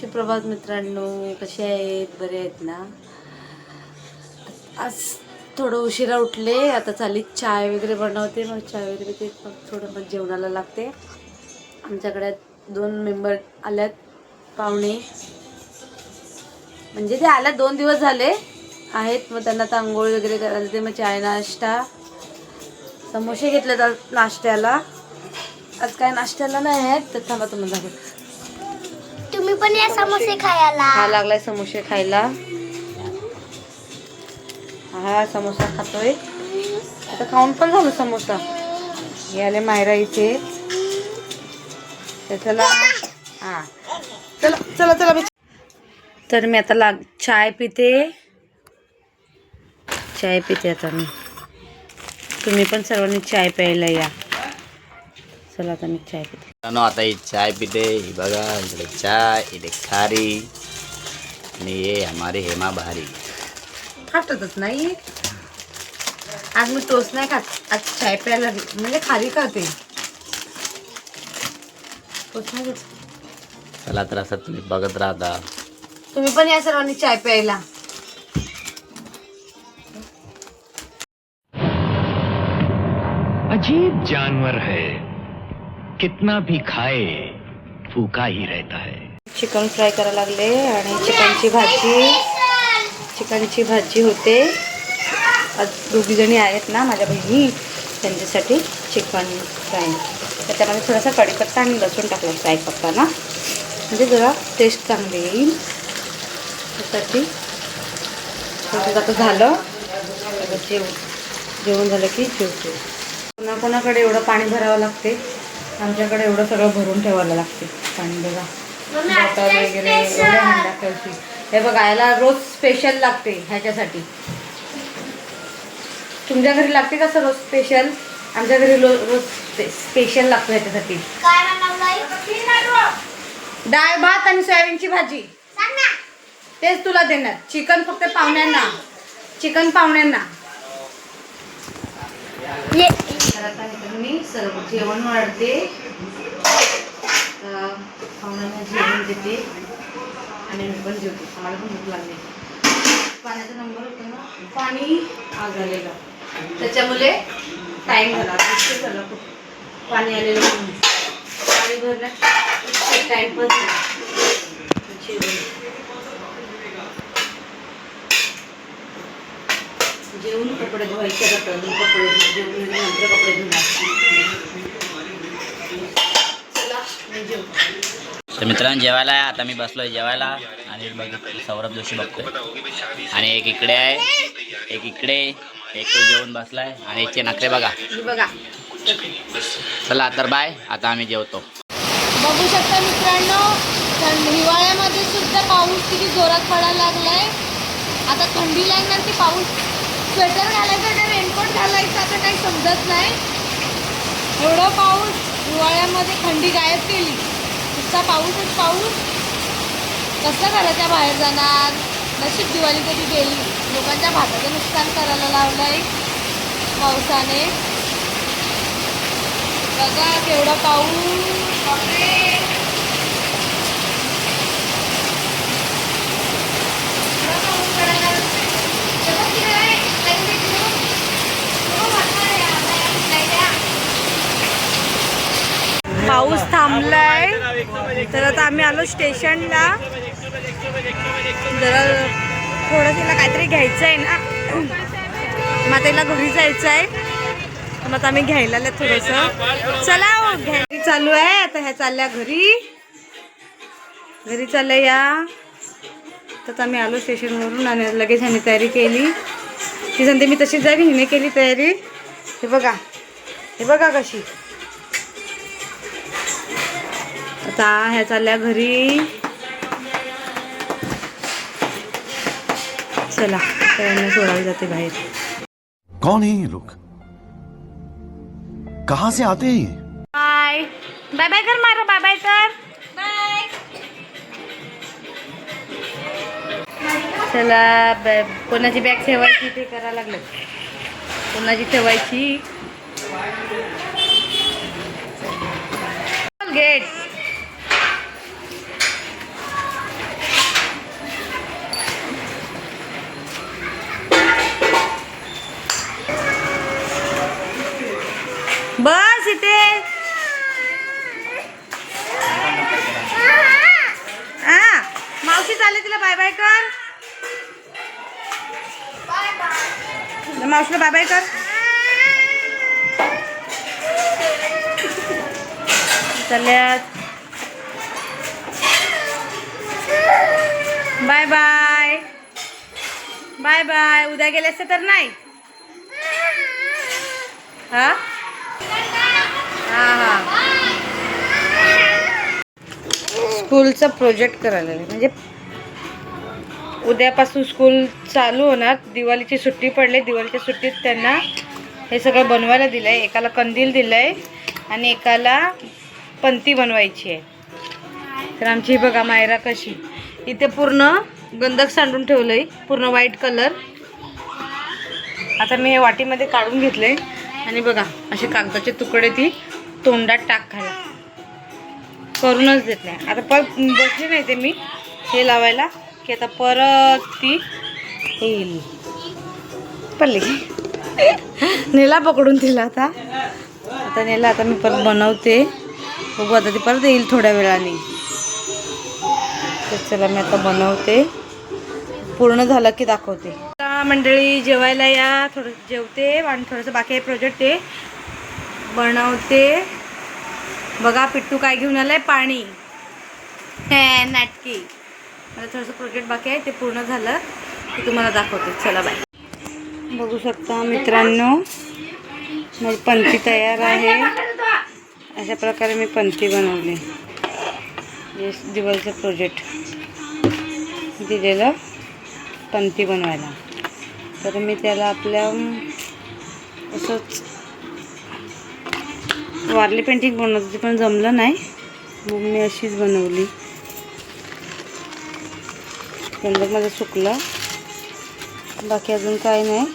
सुप्रभात मित्रांनो कसे आहेत? बरे आहेत ना? आज थोडं उशिरा उठले. आता चाली चाय वगैरे बनवते. मग चाय वगैरे ते मग थोडं मग जेवणाला लागते. आमच्याकडे दोन मेंबर आल्यात पाहुणे. म्हणजे ते आल्या दोन दिवस झाले. आहेत. मग त्यांना आता आंघोळ वगैरे करायला ते मग चाय नाश्ता. समोसे घेतले तर नाश्त्याला. आज काय नाश्त्याला नाही आहेत तर थांबा तुम्हाला तुम्ही पण या समोसे खायला. हा लागलाय समोसे खायला. हा समोसा खातोय. आता खाऊन पण झालं समोसा. हे आले मायरा इथे. तर चला हा. चला चला चला मी तर मी आता लाग चाय पिते. चाय पिते आता मी. तुम्ही पण सर्वांनी चाय प्यायला या. चला आता मी चाय पिते. मित्रांनो आता ही चाय पिते. ही बघा इकडे चाय इकडे खारी. आणि ये हमारी हेमा बहारी. खातच नाही. आज मी टोस्ट नाही खात. आज चाय प्यायला. म्हणजे खाली खाते. चला तर असं तुम्ही बघत राहता. तुम्ही पण या सर्वांनी चाय प्यायला. अजीब जानवर है। कितना भी खाए भूखा ही रहता है। चिकन फ्राय करायला लागले आणि चिकनची भाजी. चिकनची भाजी होते. आज दोघी जणी आहेत ना माझ्या बहिणी त्यांच्यासाठी चिकन फ्राय. त्याच्यामध्ये थोडासा कढीपत्ता आणि लसूण टाकला फ्राय करताना म्हणजे जरा टेस्ट चांगली येईल. त्यासाठी आता झालं. जेवण जेवण झालं की जेवतो. कोणाकोणाकडे एवढं पाणी भरावं लागते? आमच्याकडे एवढं सगळं भरून ठेवायला लागते. पाणी बघा बॉटल वगैरे एवढ्या हे बघा याला रोज स्पेशल लागते ह्याच्यासाठी. तुमच्या घरी लागते का रोज स्पेशल आमच्या घरी रोज स्पेशल लागतो ह्याच्यासाठी. डाळ भात आणि सोयाबीनची भाजी. तेच तुला देणार. चिकन फक्त पाहुण्यांना. चिकन पाहुण्यांना. ये मी. सर्व जेवण वाढते. पाहुण्यांना जेवण देते. आणि मी पण जेवते. आम्हाला पण भूक लागली. पाण्याचा नंबर होता ना पाणी आज आलेलं त्याच्यामुळे टाईम झाला. उशीर झाला खूप. पाणी आलेलं पाणी भरलं. टाईम पण झाला जेवण. जेवून कपडे धुवायचे जातात कपडे धु- जेवून नंतर कपडे धुणार चला मी जेवतो तर मित्रांनो जेवायला आहे. आता मी बसलोय जेवायला आणि बघ सौरभ जोशी बघतोय. आणि एक इकडे आहे एक इकडे एक तो जेवण बसलाय आणि याचे नखरे बघा. बघा. चला तर बाय आता आम्ही जेवतो. बघू शकता मित्रांनो हिवाळ्यामध्ये सुद्धा पाऊस किती जोरात पडायला लागलाय. आता थंडी लागणार की पाऊस? स्वेटर घालायचं का रेनकोट घालायचं आता काही समजत नाही. एवढं पाऊस हिवाळ्यामध्ये थंडी गायब केली. नुसता पाऊसच पाऊस. कसं घराच्या बाहेर जाणार? नशीब दिवाळी कधी गेली? लोकांच्या भाताचं नुकसान करायला लावलंय पावसाने. बघा केवढा पाऊस बापरे. एवढा पाऊस पडायला लागला. तेव्हा तिकडे आहे, लाइट भेटली हो. तेव्हा वाटणार आहे, आता या लाईट्या. पाऊस थांबलाय. तर आता आम्ही आलो स्टेशनला. जरा थोडं तिला काहीतरी घ्यायचं आहे ना. मग आता तिला घरी जायचं आहे मग आता आम्ही घ्यायला आलो थोडंसं. चला हो, चालू आहे. आता ह्या चालल्या घरी. घरी चालल्या या. तर आम्ही आलो स्टेशनवरून आणि लगेच ह्याने तयारी केली. ती सांगते मी तशीच जावी हिने केली तयारी. हे बघा. हे बघा कशी. आता ह्या चालल्या घरी. चला त्यांना सोडायला जाते बाहेर. कौन है ये लोग? कहां से आते हैं ये? बाय बाय बाय कर मारा बाय बाय कर. चला ब- कोणाची बॅग ठेवायची ते करा लागलं. कोणाची ठेवायची? गेट सीते हा मावशी चालले तिला बाय बाय कर. मावशीला बाय बाय कर. बाय बाय बाय बाय उद्या गेले असते तर नाही. हा? स्कूलचा प्रोजेक्ट करायला म्हणजे उद्यापासून स्कूल चालू होणार. दिवाळीची सुट्टी पडली. दिवाळीच्या सुट्टीत त्यांना हे सगळं बनवायला दिलं आहे एकाला कंदील दिलं आहे आणि एकाला पंती बनवायची आहे. तर आमची बघा मायरा कशी. इथे पूर्ण गंधक सांडून ठेवलं आहे पूर्ण व्हाईट कलर आता मी हे वाटीमध्ये काढून घेतले आणि बघा असे कागदाचे तुकडे ती तोंडात टाकायला करूनच देत नाही. आता परत बसली नाही ते मी हे लावायला की आता परत ती येईल. पडली नेला पकडून तिला आता. आता नेला आता मी परत बनवते. बघू आता ती परत येईल थोड्या वेळाने. तर चला मी आता बनवते. पूर्ण झालं की दाखवते. मंडळी जेवायला या. थोडं जेवते आणि थोडंसं बाकी प्रोजेक्ट ते बनवते. बघा पिट्टू काय घेऊन आलं आहे पाणी. हे नाटकी. मला थोडंसं प्रोजेक्ट बाकी आहे ते पूर्ण झालं. ते तुम्हाला दाखवते. चला बाय बघू शकता मित्रांनो मग पंथी तयार आहे. अशा प्रकारे मी पंथी बनवली. दिवाळीचं प्रोजेक्ट दिलेलं पंथी बनवायला. तर मी त्याला आपल्या असंच वारली पेंटिंग बनवत होती पण जमलं नाही. मग मी अशीच बनवली. गंधक माझं सुकलं. बाकी अजून काय नाही.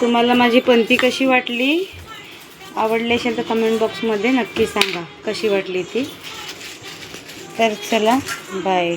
तुम्हाला माझी पंथी कशी वाटली? आवडली असेल तर कमेंट बॉक्समध्ये नक्की सांगा. कशी वाटली ती? तर चला बाय